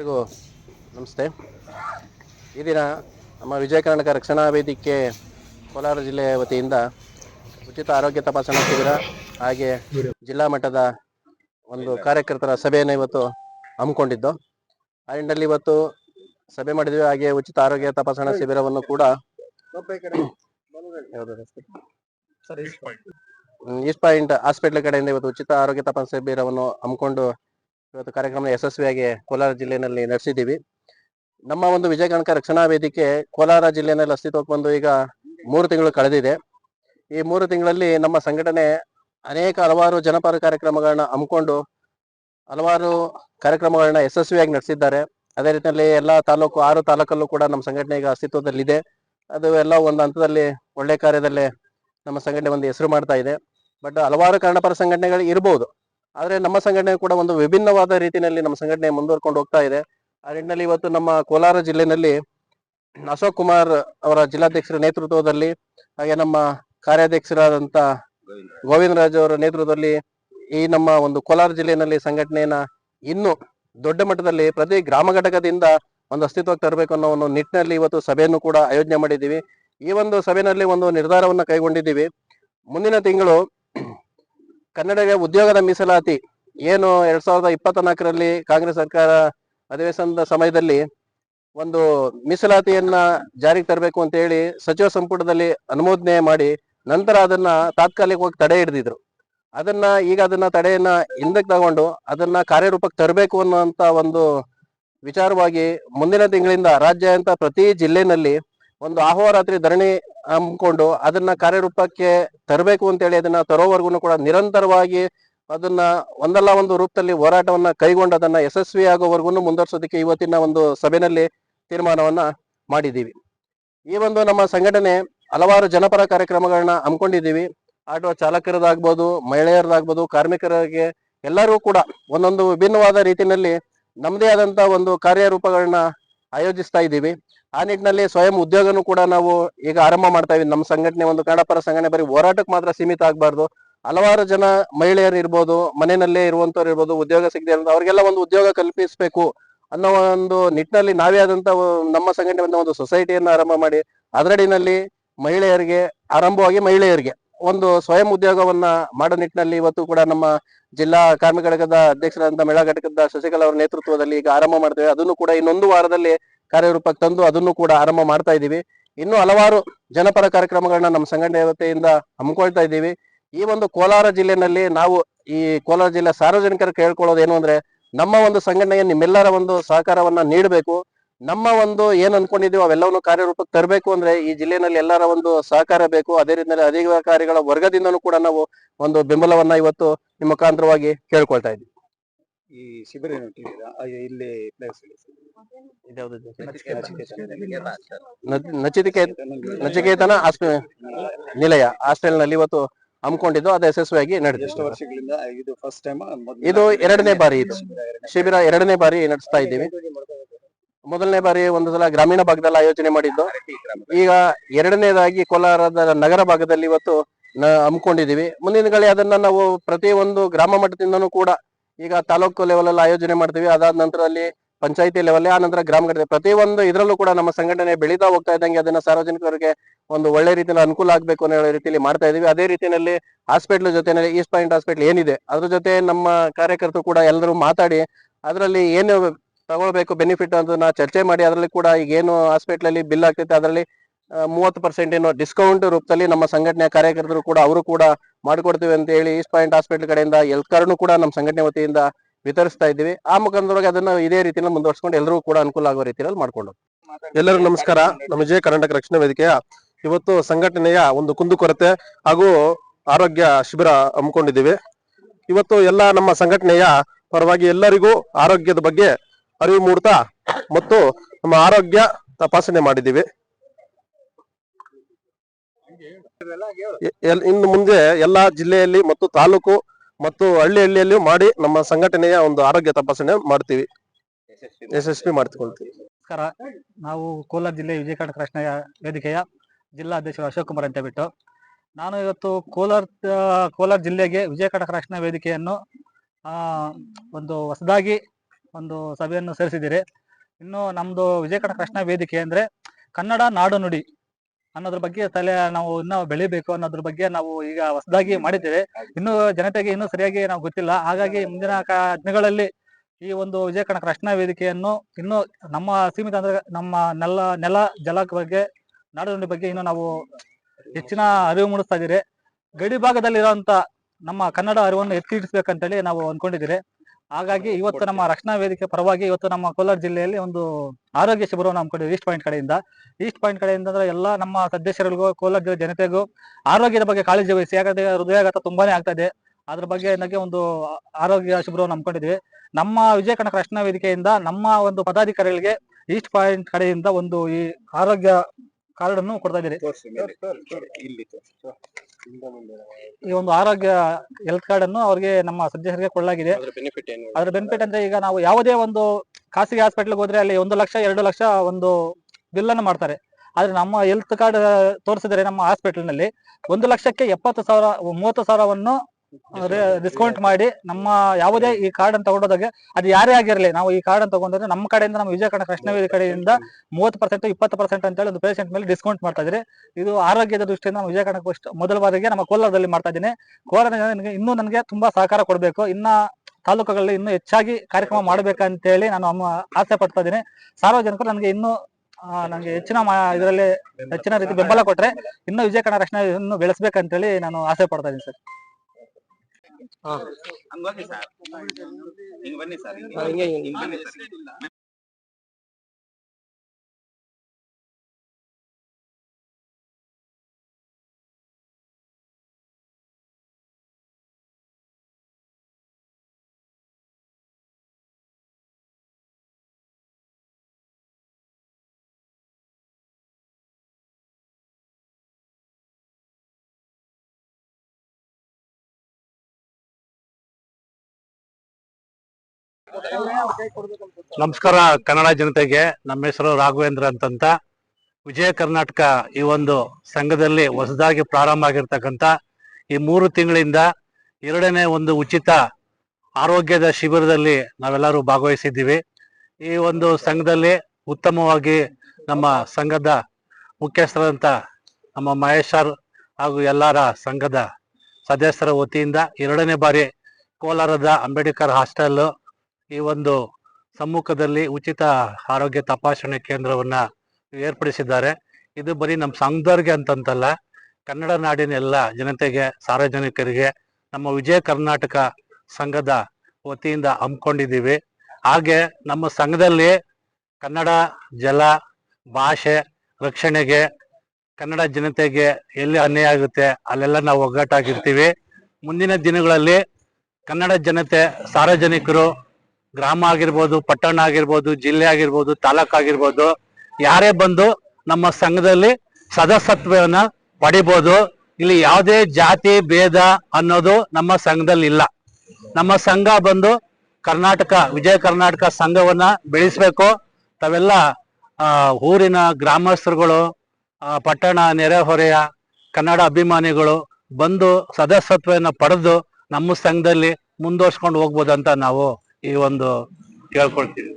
ಎಲ್ರಿಗೂ ನಮಸ್ತೆ. ಈ ದಿನ ನಮ್ಮ ವಿಜಯ ಕರ್ನಾಟಕ ರಕ್ಷಣಾ ವೇದಿಕೆ ಕೋಲಾರ ಜಿಲ್ಲೆಯ ವತಿಯಿಂದ ಉಚಿತ ಆರೋಗ್ಯ ತಪಾಸಣಾ ಶಿಬಿರ ಹಾಗೆ ಜಿಲ್ಲಾ ಮಟ್ಟದ ಒಂದು ಕಾರ್ಯಕರ್ತರ ಸಭೆಯನ್ನು ಇವತ್ತು ಹಮ್ಮಿಕೊಂಡಿದ್ದು. ಆ ಇವತ್ತು ಸಭೆ ಮಾಡಿದ್ವಿ. ಹಾಗೆ ಉಚಿತ ಆರೋಗ್ಯ ತಪಾಸಣಾ ಶಿಬಿರವನ್ನು ಕೂಡ ಈಸ್ಟ್ ಪಾಯಿಂಟ್ ಹಾಸ್ಪಿಟಲ್ ಕಡೆಯಿಂದ ಇವತ್ತು ಉಚಿತ ಆರೋಗ್ಯ ತಪಾಸಣಾ ಶಿಬಿರವನ್ನು ಹಮ್ಮಿಕೊಂಡು ಇವತ್ತು ಕಾರ್ಯಕ್ರಮ ಯಶಸ್ವಿಯಾಗಿ ಕೋಲಾರ ಜಿಲ್ಲೆಯಲ್ಲಿ ನಡೆಸಿದ್ದೀವಿ. ನಮ್ಮ ಒಂದು ವಿಜಯ ಕನಕ ರಕ್ಷಣಾ ವೇದಿಕೆ ಕೋಲಾರ ಜಿಲ್ಲೆಯಲ್ಲಿ ಅಸ್ತಿತ್ವಕ್ಕೆ ಬಂದು ಈಗ ಮೂರು ತಿಂಗಳು ಕಳೆದಿದೆ. ಈ ಮೂರು ತಿಂಗಳಲ್ಲಿ ನಮ್ಮ ಸಂಘಟನೆ ಅನೇಕ ಹಲವಾರು ಜನಪರ ಕಾರ್ಯಕ್ರಮಗಳನ್ನ ಹಮ್ಮಿಕೊಂಡು ಹಲವಾರು ಕಾರ್ಯಕ್ರಮಗಳನ್ನ ಯಶಸ್ವಿಯಾಗಿ ನಡೆಸಿದ್ದಾರೆ. ಅದೇ ರೀತಿಯಲ್ಲಿ ಎಲ್ಲ ತಾಲೂಕು, ಆರು ತಾಲೂಕಲ್ಲೂ ಕೂಡ ನಮ್ಮ ಸಂಘಟನೆ ಈಗ ಅಸ್ತಿತ್ವದಲ್ಲಿದೆ. ಅದು ಎಲ್ಲ ಒಂದು ಹಂತದಲ್ಲಿ ಒಳ್ಳೆ ಕಾರ್ಯದಲ್ಲಿ ನಮ್ಮ ಸಂಘಟನೆ ಒಂದು ಹೆಸರು ಮಾಡ್ತಾ ಇದೆ. ಬಟ್ ಹಲವಾರು ಕನ್ನಡಪರ ಸಂಘಟನೆಗಳು ಇರಬಹುದು ಆದ್ರೆ ನಮ್ಮ ಸಂಘಟನೆ ಕೂಡ ಒಂದು ವಿಭಿನ್ನವಾದ ರೀತಿಯಲ್ಲಿ ನಮ್ಮ ಸಂಘಟನೆ ಮುಂದುವರ್ಕೊಂಡು ಹೋಗ್ತಾ ಇದೆ. ಆ ನಿಟ್ಟಿನಲ್ಲಿ ಇವತ್ತು ನಮ್ಮ ಕೋಲಾರ ಜಿಲ್ಲೆನಲ್ಲಿ ಅಶೋಕ್ ಕುಮಾರ್ ಅವರ ಜಿಲ್ಲಾಧ್ಯಕ್ಷರ ನೇತೃತ್ವದಲ್ಲಿ ಹಾಗೆ ನಮ್ಮ ಕಾರ್ಯಾಧ್ಯಕ್ಷರಾದಂತ ಗೋವಿಂದರಾಜ್ ಅವರ ನೇತೃತ್ವದಲ್ಲಿ ಈ ನಮ್ಮ ಒಂದು ಕೋಲಾರ ಜಿಲ್ಲೆಯಲ್ಲಿ ಸಂಘಟನೆಯನ್ನ ಇನ್ನು ದೊಡ್ಡ ಮಟ್ಟದಲ್ಲಿ ಪ್ರತಿ ಗ್ರಾಮ ಘಟಕದಿಂದ ಒಂದು ಅಸ್ತಿತ್ವಕ್ಕೆ ತರಬೇಕು ಅನ್ನೋ ಒಂದು ನಿಟ್ಟಿನಲ್ಲಿ ಇವತ್ತು ಸಭೆಯನ್ನು ಕೂಡ ಆಯೋಜನೆ ಮಾಡಿದ್ದೀವಿ. ಈ ಒಂದು ಸಭೆಯಲ್ಲಿ ಒಂದು ನಿರ್ಧಾರವನ್ನು ಕೈಗೊಂಡಿದ್ದೀವಿ. ಮುಂದಿನ ತಿಂಗಳು ಕನ್ನಡಿಗ ಉದ್ಯೋಗದ ಮೀಸಲಾತಿ ಏನು ಎರಡ್ ಸಾವಿರದ ಇಪ್ಪತ್ತ ನಾಲ್ಕರಲ್ಲಿ ಕಾಂಗ್ರೆಸ್ ಸರ್ಕಾರ ಅಧಿವೇಶನದ ಸಮಯದಲ್ಲಿ ಒಂದು ಮೀಸಲಾತಿಯನ್ನ ಜಾರಿಗೆ ತರಬೇಕು ಅಂತ ಹೇಳಿ ಸಚಿವ ಸಂಪುಟದಲ್ಲಿ ಅನುಮೋದನೆ ಮಾಡಿ ನಂತರ ಅದನ್ನ ತಾತ್ಕಾಲಿಕವಾಗಿ ತಡೆ ಹಿಡಿದಿದ್ರು. ಅದನ್ನ ಈಗ ಅದನ್ನ ತಡೆಯನ್ನ ಹಿಂದಕ್ಕೆ ತಗೊಂಡು ಅದನ್ನ ಕಾರ್ಯರೂಪಕ್ಕೆ ತರಬೇಕು ಅನ್ನುವಂತ ಒಂದು ವಿಚಾರವಾಗಿ ಮುಂದಿನ ತಿಂಗಳಿಂದ ರಾಜ್ಯಾದ್ಯಂತ ಪ್ರತಿ ಜಿಲ್ಲೆನಲ್ಲಿ ಒಂದು ಅಹೋರಾತ್ರಿ ಧರಣಿ ಹಮ್ಮಿಕೊಂಡು ಅದನ್ನ ಕಾರ್ಯರೂಪಕ್ಕೆ ತರಬೇಕು ಅಂತೇಳಿ ಅದನ್ನ ತರೋವರೆಗೂ ಕೂಡ ನಿರಂತರವಾಗಿ ಅದನ್ನ ಒಂದಲ್ಲ ಒಂದು ರೂಪದಲ್ಲಿ ಹೋರಾಟವನ್ನ ಕೈಗೊಂಡು ಅದನ್ನ ಯಶಸ್ವಿಯಾಗೋವರೆಗೂ ಮುಂದುವರ್ಸೋದಕ್ಕೆ ಇವತ್ತಿನ ಒಂದು ಸಭೆಯಲ್ಲಿ ತೀರ್ಮಾನವನ್ನ ಮಾಡಿದ್ದೀವಿ. ಈ ಒಂದು ನಮ್ಮ ಸಂಘಟನೆ ಹಲವಾರು ಜನಪರ ಕಾರ್ಯಕ್ರಮಗಳನ್ನ ಹಮ್ಮಿಕೊಂಡಿದ್ದೀವಿ. ಆಟೋ ಚಾಲಕರದಾಗ್ಬೋದು, ಮಹಿಳೆಯರದಾಗ್ಬೋದು, ಕಾರ್ಮಿಕರಿಗೆ ಎಲ್ಲರೂ ಕೂಡ ಒಂದೊಂದು ವಿಭಿನ್ನವಾದ ರೀತಿಯಲ್ಲಿ ನಮ್ಮದೇ ಆದಂತ ಒಂದು ಕಾರ್ಯರೂಪಗಳನ್ನ ಆಯೋಜಿಸ್ತಾ ಇದ್ದೀವಿ. ಆ ನಿಟ್ಟಿನಲ್ಲಿ ಸ್ವಯಂ ಉದ್ಯೋಗನೂ ಕೂಡ ನಾವು ಈಗ ಆರಂಭ ಮಾಡ್ತಾ ಇದ್ದೀವಿ. ನಮ್ಮ ಸಂಘಟನೆ ಒಂದು ಕನ್ನಡಪರ ಸಂಘಟನೆ, ಬರೀ ಹೋರಾಟಕ್ಕೆ ಮಾತ್ರ ಸೀಮಿತ ಆಗಬಾರ್ದು. ಹಲವಾರು ಜನ ಮಹಿಳೆಯರು ಇರ್ಬೋದು, ಮನೆಯಲ್ಲೇ ಇರುವಂತವ್ರು ಇರ್ಬೋದು, ಉದ್ಯೋಗ ಸಿಗದೆ ಇರೋದು ಅವ್ರಿಗೆಲ್ಲ ಒಂದು ಉದ್ಯೋಗ ಕಲ್ಪಿಸಬೇಕು ಅನ್ನೋ ಒಂದು ನಿಟ್ಟಿನಲ್ಲಿ ನಾವೇ ಆದಂತ ನಮ್ಮ ಸಂಘಟನೆ ಒಂದು- ಸೊಸೈಟಿಯನ್ನು ಸೊಸೈಟಿಯನ್ನ ಆರಂಭ ಮಾಡಿ, ಅದರಡಿನಲ್ಲಿ ಮಹಿಳೆಯರಿಗೆ, ಆರಂಭವಾಗಿ ಮಹಿಳೆಯರಿಗೆ ಒಂದು ಸ್ವಯಂ ಉದ್ಯೋಗವನ್ನ ಮಾಡೋ ನಿಟ್ಟಿನಲ್ಲಿ ಇವತ್ತು ಕೂಡ ನಮ್ಮ ಜಿಲ್ಲಾ ಕಾರ್ಮಿಕ ಘಟಕದ ಅಧ್ಯಕ್ಷರಾದಂತಹ ಮಹಿಳಾ ಘಟಕದ ಶಶಿಕಲಾ ಅವರ ನೇತೃತ್ವದಲ್ಲಿ ಈಗ ಆರಂಭ ಮಾಡ್ತೇವೆ. ಅದನ್ನು ಕೂಡ ಇನ್ನೊಂದು ವಾರದಲ್ಲಿ ಕಾರ್ಯರೂಪಕ್ಕೆ ತಂದು ಅದನ್ನು ಕೂಡ ಆರಂಭ ಮಾಡ್ತಾ ಇದ್ದೀವಿ. ಇನ್ನು ಹಲವಾರು ಜನಪರ ಕಾರ್ಯಕ್ರಮಗಳನ್ನ ನಮ್ಮ ಸಂಘಟನೆ ವತಿಯಿಂದ ಹಮ್ಮಿಕೊಳ್ತಾ ಇದ್ದೀವಿ. ಈ ಒಂದು ಕೋಲಾರ ಜಿಲ್ಲೆನಲ್ಲಿ ನಾವು ಈ ಕೋಲಾರ ಜಿಲ್ಲೆ ಸಾರ್ವಜನಿಕರು ಕೇಳ್ಕೊಳ್ಳೋದು ಏನು ಅಂದ್ರೆ ನಮ್ಮ ಒಂದು ಸಂಘಟನೆಗೆ ನಿಮ್ಮೆಲ್ಲರ ಒಂದು ಸಹಕಾರವನ್ನ ನೀಡಬೇಕು. ನಮ್ಮ ಒಂದು ಏನ್ ಅನ್ಕೊಂಡಿದೀವಿ ಅವೆಲ್ಲವನ್ನು ಕಾರ್ಯರೂಪಕ್ಕೆ ತರಬೇಕು ಅಂದ್ರೆ ಈ ಜಿಲ್ಲೆನಲ್ಲಿ ಎಲ್ಲರ ಒಂದು ಸಹಕಾರ ಬೇಕು. ಅದೇ ರೀತಿಯಲ್ಲಿ ಅಧಿಕಾರಿಗಳ ವರ್ಗದಿಂದನೂ ಕೂಡ ನಾವು ಒಂದು ಬೆಂಬಲವನ್ನ ಇವತ್ತು ನಿಮ್ಮ ಮುಖಾಂತರವಾಗಿ ಕೇಳ್ಕೊಳ್ತಾ ಇದ್ದೀವಿ. ಈ ಶಿಬಿರ ಇಲ್ಲಿ ನಚಿಕೇತ ನಚಿಕೇತನ. ನಿಲಯ ಹಾಸ್ಟೆಲ್ನಲ್ಲಿ ಇವತ್ತು ಹಮ್ಮಿಕೊಂಡಿದ್ದು ಅದು ಯಶಸ್ವಿಯಾಗಿ ನಡೆದಿದೆ. ವರ್ಷಗಳಿಂದ ಇದು ಫಸ್ಟ್ ಟೈಮ್ ಇದು ಎರಡನೇ ಬಾರಿ ಇದು. ಶಿಬಿರ ಎರಡನೇ ಬಾರಿ ನಡೆಸ್ತಾ ಇದ್ದೀವಿ. ಮೊದಲನೇ ಬಾರಿ ಒಂದು ಸಲ ಗ್ರಾಮೀಣ ಭಾಗದಲ್ಲಿ ಆಯೋಜನೆ ಮಾಡಿದ್ದು. ಈಗ ಎರಡನೇದಾಗಿ ಕೋಲಾರದ ನಗರ ಭಾಗದಲ್ಲಿ ಇವತ್ತು ಹಮ್ಮಿಕೊಂಡಿದ್ದೀವಿ. ಮುಂದಿನ ಗಳೇ ಅದನ್ನ ನಾವು ಪ್ರತಿ ಒಂದು ಗ್ರಾಮ ಮಟ್ಟದಿಂದನೂ ಕೂಡ ಈಗ ತಾಲೂಕು ಲೆವೆಲ್ ಅಲ್ಲಿ ಆಯೋಜನೆ ಮಾಡ್ತೀವಿ. ಅದಾದ ನಂತರ ಅಲ್ಲಿ ಪಂಚಾಯತಿ ಲೆವೆಲ್ ಆ ನಂತರ ಗ್ರಾಮ ಪ್ರತಿ ಒಂದು ಇದರಲ್ಲೂ ಕೂಡ ನಮ್ಮ ಸಂಘಟನೆ ಬೆಳೀತಾ ಹೋಗ್ತಾ ಇದ್ದಂಗೆ ಅದನ್ನ ಸಾರ್ವಜನಿಕರಿಗೆ ಒಂದು ಒಳ್ಳೆ ರೀತಿಯಲ್ಲಿ ಅನುಕೂಲ ಆಗ್ಬೇಕು ಅನ್ನೋ ರೀತಿಯಲ್ಲಿ ಮಾಡ್ತಾ ಇದೀವಿ ಅದೇ ರೀತಿಯಲ್ಲಿ ಹಾಸ್ಪಿಟ್ಲ್ ಜೊತೆನಲ್ಲಿ ಈಸ್ಟ್ ಪಾಯಿಂಟ್ ಹಾಸ್ಪಿಟ್ಲ್ ಏನಿದೆ, ಅದ್ರ ಜೊತೆ ನಮ್ಮ ಕಾರ್ಯಕರ್ತರು ಕೂಡ ಎಲ್ಲರೂ ಮಾತಾಡಿ, ಅದರಲ್ಲಿ ಏನು ತಗೊಳ್ಬೇಕು ಬೆನಿಫಿಟ್ ಅಂತ ನಾ ಚರ್ಚೆ ಮಾಡಿ, ಅದರಲ್ಲಿ ಕೂಡ ಈಗ ಏನು ಹಾಸ್ಪಿಟ್ಲ್ ಅಲ್ಲಿ ಬಿಲ್ ಆಗ್ತೈತೆ, ಅದರಲ್ಲಿ ಮೂವತ್ತು ಪರ್ಸೆಂಟ್ ಏನೋ ಡಿಸ್ಕೌಂಟ್ ರೂಪದಲ್ಲಿ ನಮ್ಮ ಸಂಘಟನೆಯ ಕಾರ್ಯಕರ್ತರು ಕೂಡ, ಅವರು ಕೂಡ ಮಾಡಿಕೊಡ್ತೀವಿ ಅಂತ ಹೇಳಿ ಈಸ್ಟ್ ಪಾಯಿಂಟ್ ಹಾಸ್ಪಿಟಲ್ ಕಡೆಯಿಂದ ಎಲ್ಕರನ್ನು ಕೂಡ ನಮ್ಮ ಸಂಘಟನೆ ವತಿಯಿಂದ ವಿತರಿಸ್ತಾ ಇದ್ದೀವಿ. ಆ ಮುಖಾಂತರವಾಗಿ ಅದನ್ನ ಇದೇ ರೀತಿಯಲ್ಲಿ ಮುಂದುವರ್ಸ್ಕೊಂಡು ಎಲ್ಲರೂ ಕೂಡ ಅನುಕೂಲ ಆಗೋ ರೀತಿಯಲ್ಲಿ ಮಾಡ್ಕೊಂಡು ಎಲ್ಲರಿಗೂ ನಮಸ್ಕಾರ. ನಮ್ಮ ವಿಜಯ ಕರ್ನಾಟಕ ರಕ್ಷಣಾ ವೇದಿಕೆಯ ಇವತ್ತು ಸಂಘಟನೆಯ ಒಂದು ಕುಂದುಕೊರತೆ ಹಾಗೂ ಆರೋಗ್ಯ ಶಿಬಿರ ಹಮ್ಮಿಕೊಂಡಿದ್ದೀವಿ. ಇವತ್ತು ಎಲ್ಲ ನಮ್ಮ ಸಂಘಟನೆಯ ಪರವಾಗಿ ಎಲ್ಲರಿಗೂ ಆರೋಗ್ಯದ ಬಗ್ಗೆ ಅರಿವು ಮೂಡ್ತಾ ಮತ್ತು ನಮ್ಮ ಆರೋಗ್ಯ ತಪಾಸಣೆ ಮಾಡಿದ್ದೀವಿ. ಇನ್ನು ಮುಂದೆ ಎಲ್ಲಾ ಜಿಲ್ಲೆಯಲ್ಲಿ ಮತ್ತು ತಾಲೂಕು ಮತ್ತು ಹಳ್ಳಿ ಹಳ್ಳಿಯಲ್ಲಿಯೂ ಮಾಡಿ ನಮ್ಮ ಸಂಘಟನೆಯ ಒಂದು ಆರೋಗ್ಯ ತಪಾಸಣೆ ಮಾಡ್ತೀವಿ. ಯಶಸ್ವಿ ಮಾಡಿಕೊಳ್ತೀವಿ ನಮಸ್ಕಾರ. ನಾವು ಕೋಲಾರ ಜಿಲ್ಲೆ ವಿಜಯ ರಕ್ಷಣಾ ವೇದಿಕೆಯ ಜಿಲ್ಲಾ ಅಧ್ಯಕ್ಷರು ಅಶೋಕ್ ಕುಮಾರ್ ಅಂತ ಬಿಟ್ಟು ನಾನು ಇವತ್ತು ಕೋಲಾರ ಕೋಲಾರ ಜಿಲ್ಲೆಗೆ ವಿಜಯ ಕರ್ನಾಟಕ ರಕ್ಷಣಾ ವೇದಿಕೆಯನ್ನು ಒಂದು ಹೊಸದಾಗಿ ಒಂದು ಸಭೆಯನ್ನು ಸೇರಿಸಿದ್ದೀರಿ. ಇನ್ನು ನಮ್ದು ವಿಜಯಕರಣ ಕೃಷ್ಣ ವೇದಿಕೆ ಅಂದ್ರೆ ಕನ್ನಡ ನಾಡು ನುಡಿ ಅನ್ನೋದ್ರ ಬಗ್ಗೆ ತಲೆ ನಾವು ಇನ್ನೂ ಬೆಳಿಬೇಕು ಅನ್ನೋದ್ರ ಬಗ್ಗೆ ನಾವು ಈಗ ಹೊಸದಾಗಿ ಮಾಡಿದ್ದೇವೆ. ಇನ್ನು ಜನತೆಗೆ ಇನ್ನೂ ಸರಿಯಾಗಿ ನಾವು ಗೊತ್ತಿಲ್ಲ. ಹಾಗಾಗಿ ಮುಂದಿನ ದಿನಗಳಲ್ಲಿ ಈ ಒಂದು ವಿಜಯಕಣ ಕೃಷ್ಣ ವೇದಿಕೆಯನ್ನು ಇನ್ನು ನಮ್ಮ ಸೀಮಿತ ಅಂದ್ರೆ ನಮ್ಮ ನೆಲ ನೆಲ ಜಲ ಬಗ್ಗೆ ನಾಡು ನುಡಿ ಬಗ್ಗೆ ಇನ್ನು ನಾವು ಹೆಚ್ಚಿನ ಅರಿವು ಮೂಡಿಸ್ತಾ ಇದ್ದೀರಿ. ಗಡಿ ಭಾಗದಲ್ಲಿರುವಂತ ನಮ್ಮ ಕನ್ನಡ ಅರಿವನ್ನು ಎತ್ತಿ ಇಡಿಸ್ಬೇಕಂತೇಳಿ ನಾವು ಅನ್ಕೊಂಡಿದ್ದೀರಿ ಹಾಗಾಗಿ ಇವತ್ತು ನಮ್ಮ ರಕ್ಷಣಾ ವೇದಿಕೆ ಪರವಾಗಿ ಇವತ್ತು ನಮ್ಮ ಕೋಲಾರ ಜಿಲ್ಲೆಯಲ್ಲಿ ಒಂದು ಆರೋಗ್ಯ ಶಿಬಿರವನ್ನು ಹಮ್ಮಿಕೊಂಡಿದ್ದೀವಿ ಈಸ್ಟ್ ಪಾಯಿಂಟ್ ಕಡೆಯಿಂದ. ಈಸ್ಟ್ ಪಾಯಿಂಟ್ ಕಡೆಯಿಂದ ಅಂದ್ರೆ ಎಲ್ಲ ನಮ್ಮ ಸದಸ್ಯರಿಗೂ ಕೋಲಾರ ಜಿಲ್ಲೆ ಜನತೆಗೂ ಆರೋಗ್ಯದ ಬಗ್ಗೆ ಕಾಳಜಿ ವಹಿಸಿ ಯಾಕಂದ್ರೆ ಹೃದಯಾಘಾತ ತುಂಬಾನೇ ಆಗ್ತಾ ಇದೆ. ಅದ್ರ ಬಗ್ಗೆ ನನಗೆ ಒಂದು ಆರೋಗ್ಯ ಶಿಬಿರವನ್ನು ಹಮ್ಮಿಕೊಂಡಿದ್ವಿ ನಮ್ಮ ವಿಜಯ ಕನಕ ರಕ್ಷಣಾ ವೇದಿಕೆಯಿಂದ ನಮ್ಮ ಒಂದು ಪದಾಧಿಕಾರಿಗಳಿಗೆ ಈಸ್ಟ್ ಪಾಯಿಂಟ್ ಕಡೆಯಿಂದ ಒಂದು ಈ ಆರೋಗ್ಯ ಕಾರ್ಡ್ ಅನ್ನು ಕೊಡ್ತಾ ಇದ್ದೀರಿ. ಈ ಒಂದು ಆರೋಗ್ಯ ಹೆಲ್ತ್ ಕಾರ್ಡ್ ಅನ್ನು ಅವ್ರಿಗೆ ನಮ್ಮ ಸದಸ್ಯರಿಗೆ ಕೊಡಲಾಗಿದೆ. ಅದ್ರ ಬೆನಿಫಿಟ್ ಏನು? ಅದ್ರ ಬೆನಿಫಿಟ್ ಅಂದ್ರೆ ಈಗ ನಾವು ಯಾವುದೇ ಒಂದು ಖಾಸಗಿ ಹಾಸ್ಪಿಟಲ್ಗೆ ಹೋದ್ರೆ ಅಲ್ಲಿ ಒಂದು ಲಕ್ಷ ಎರಡು ಲಕ್ಷ ಒಂದು ಬಿಲ್ ಅನ್ನು ಮಾಡ್ತಾರೆ. ಆದ್ರೆ ನಮ್ಮ ಹೆಲ್ತ್ ಕಾರ್ಡ್ ತೋರಿಸಿದ್ರೆ ನಮ್ಮ ಹಾಸ್ಪಿಟಲ್ನಲ್ಲಿ ಒಂದು ಲಕ್ಷಕ್ಕೆ ಎಪ್ಪತ್ತು ಸಾವಿರ ಮೂವತ್ತು ಸಾವಿರವನ್ನು ಡಿಸ್ಕೌಂಟ್ ಮಾಡಿ ನಮ್ಮ ಯಾವುದೇ ಈ ಕಾರ್ಡ್ ಅನ್ನು ತಗೊಂಡೋದಾಗ ಅದು ಯಾರೇ ಆಗಿರಲಿ, ನಾವು ಈ ಕಾರ್ಡ್ ಅನ್ನು ತಗೊಂಡ್ರೆ ನಮ್ಮ ಕಡೆಯಿಂದ ನಮ್ಮ ವಿಜಯ ಕನ್ನಡ ಕೃಷ್ಣವೇರಿ ಕಡೆಯಿಂದ ಮೂವತ್ತು ಪರ್ಸೆಂಟ್ ಇಪ್ಪತ್ತು ಪರ್ಸೆಂಟ್ ಅಂತ ಹೇಳಿ ಒಂದು ಪೇಷಂಟ್ ಮೇಲೆ ಡಿಸ್ಕೌಂಟ್ ಮಾಡ್ತಾ ಇದ್ರೆ ಇದು ಆರೋಗ್ಯದ ದೃಷ್ಟಿಯಿಂದ ನಮ್ಮ ವಿಜಯ ಕನ್ನಡ ಮೊದಲ ಬಾರಿಗೆ ನಮ್ಮ ಕೋಲಾರದಲ್ಲಿ ಮಾಡ್ತಾ ಇದ್ದೀನಿ. ಕೋಲಾರ ನನಗೆ ಇನ್ನೂ ನನಗೆ ತುಂಬಾ ಸಹಕಾರ ಕೊಡಬೇಕು. ಇನ್ನ ತಾಲೂಕುಗಳಲ್ಲಿ ಇನ್ನೂ ಹೆಚ್ಚಾಗಿ ಕಾರ್ಯಕ್ರಮ ಮಾಡಬೇಕಂತೇಳಿ ನಾನು ಅಮ್ಮ ಆಸೆ ಪಡ್ತಾ ಇದ್ದೀನಿ. ಸಾರ್ವಜನಿಕರು ನನಗೆ ಇನ್ನೂ ನನಗೆ ಹೆಚ್ಚಿನ ಇದರಲ್ಲಿ ಹೆಚ್ಚಿನ ರೀತಿ ಬೆಂಬಲ ಕೊಟ್ರೆ ಇನ್ನೂ ವಿಜಯ ಕನ್ನಡ ರಕ್ಷಣೆ ಇನ್ನೂ ಬೆಳೆಸ್ಬೇಕಂತೇಳಿ ನಾನು ಆಸೆ ಪಡ್ತಾ ಇದ್ದೀನಿ ಸರ್. ಹಂಗ್ ಬನ್ನಿ ಸರ್. ಹಿಂಗ್ ಬನ್ನಿ ಸರ್. ಹಿಂಗೆ, ಹಿಂಗೆ. ಬನ್ನಿ ಸರ್. ನಮಸ್ಕಾರ, ಕನ್ನಡ ಜನತೆಗೆ. ನಮ್ಮ ಹೆಸರು ರಾಘವೇಂದ್ರ ಅಂತಂತ. ವಿಜಯ ಕರ್ನಾಟಕ ಈ ಒಂದು ಸಂಘದಲ್ಲಿ ಹೊಸದಾಗಿ ಪ್ರಾರಂಭ ಆಗಿರ್ತಕ್ಕಂಥ ಈ ಮೂರು ತಿಂಗಳಿಂದ ಎರಡನೇ ಒಂದು ಉಚಿತ ಆರೋಗ್ಯದ ಶಿಬಿರದಲ್ಲಿ ನಾವೆಲ್ಲರೂ ಭಾಗವಹಿಸಿದ್ದೀವಿ. ಈ ಒಂದು ಸಂಘದಲ್ಲಿ ಉತ್ತಮವಾಗಿ ನಮ್ಮ ಸಂಘದ ಮುಖ್ಯಸ್ಥರಂತ ನಮ್ಮ ಮಹೇಶ್ ಸರ್ ಹಾಗೂ ಎಲ್ಲರ ಸಂಘದ ಸದಸ್ಯರ ವತಿಯಿಂದ ಎರಡನೇ ಬಾರಿ ಕೋಲಾರದ ಅಂಬೇಡ್ಕರ್ ಹಾಸ್ಟೆಲ್ ಈ ಒಂದು ಸಮ್ಮುಖದಲ್ಲಿ ಉಚಿತ ಆರೋಗ್ಯ ತಪಾಸಣೆ ಕೇಂದ್ರವನ್ನ ಏರ್ಪಡಿಸಿದ್ದಾರೆ. ಇದು ಬರೀ ನಮ್ಮ ಸಂಘದವ್ರಿಗೆ ಅಂತಂತಲ್ಲ, ಕನ್ನಡ ನಾಡಿನ ಎಲ್ಲ ಜನತೆಗೆ, ಸಾರ್ವಜನಿಕರಿಗೆ, ನಮ್ಮ ವಿಜಯ ಕರ್ನಾಟಕ ಸಂಘದ ವತಿಯಿಂದ ಹಮ್ಮಿಕೊಂಡಿದ್ದೀವಿ. ಹಾಗೆ ನಮ್ಮ ಸಂಘದಲ್ಲಿ ಕನ್ನಡ ಜಲ ಭಾಷೆ ರಕ್ಷಣೆಗೆ, ಕನ್ನಡ ಜನತೆಗೆ ಎಲ್ಲಿ ಅನ್ಯಾಯ ಆಗುತ್ತೆ ಅಲ್ಲೆಲ್ಲ ನಾವು ಒಗ್ಗಟ್ಟಾಗಿರ್ತೀವಿ. ಮುಂದಿನ ದಿನಗಳಲ್ಲಿ ಕನ್ನಡ ಜನತೆ, ಸಾರ್ವಜನಿಕರು ಗ್ರಾಮ ಆಗಿರ್ಬೋದು, ಪಟ್ಟಣ ಆಗಿರ್ಬೋದು, ಜಿಲ್ಲೆ ಆಗಿರ್ಬೋದು, ತಾಲೂಕ್ ಆಗಿರ್ಬೋದು, ಯಾರೇ ಬಂದು ನಮ್ಮ ಸಂಘದಲ್ಲಿ ಸದಸ್ಯತ್ವವನ್ನ ಪಡಿಬೋದು. ಇಲ್ಲಿ ಯಾವುದೇ ಜಾತಿ, ಭೇದ ಅನ್ನೋದು ನಮ್ಮ ಸಂಘದಲ್ಲಿ ಇಲ್ಲ. ನಮ್ಮ ಸಂಘ ಬಂದು ಕರ್ನಾಟಕ, ವಿಜಯ ಕರ್ನಾಟಕ ಸಂಘವನ್ನ ಬೆಳೆಸ್ಬೇಕು. ತಾವೆಲ್ಲ ಊರಿನ ಗ್ರಾಮಸ್ಥರುಗಳು ಪಟ್ಟಣ, ನೆರೆಹೊರೆಯ ಕನ್ನಡ ಅಭಿಮಾನಿಗಳು ಬಂದು ಸದಸ್ಯತ್ವವನ್ನು ಪಡೆದು ನಮ್ಮ ಸಂಘದಲ್ಲಿ ಮುಂದುವರ್ಸ್ಕೊಂಡು ಹೋಗ್ಬೋದಂತ ನಾವು ಈ ಒಂದು ಕೇಳ್ಕೊಳ್ತೀವಿ.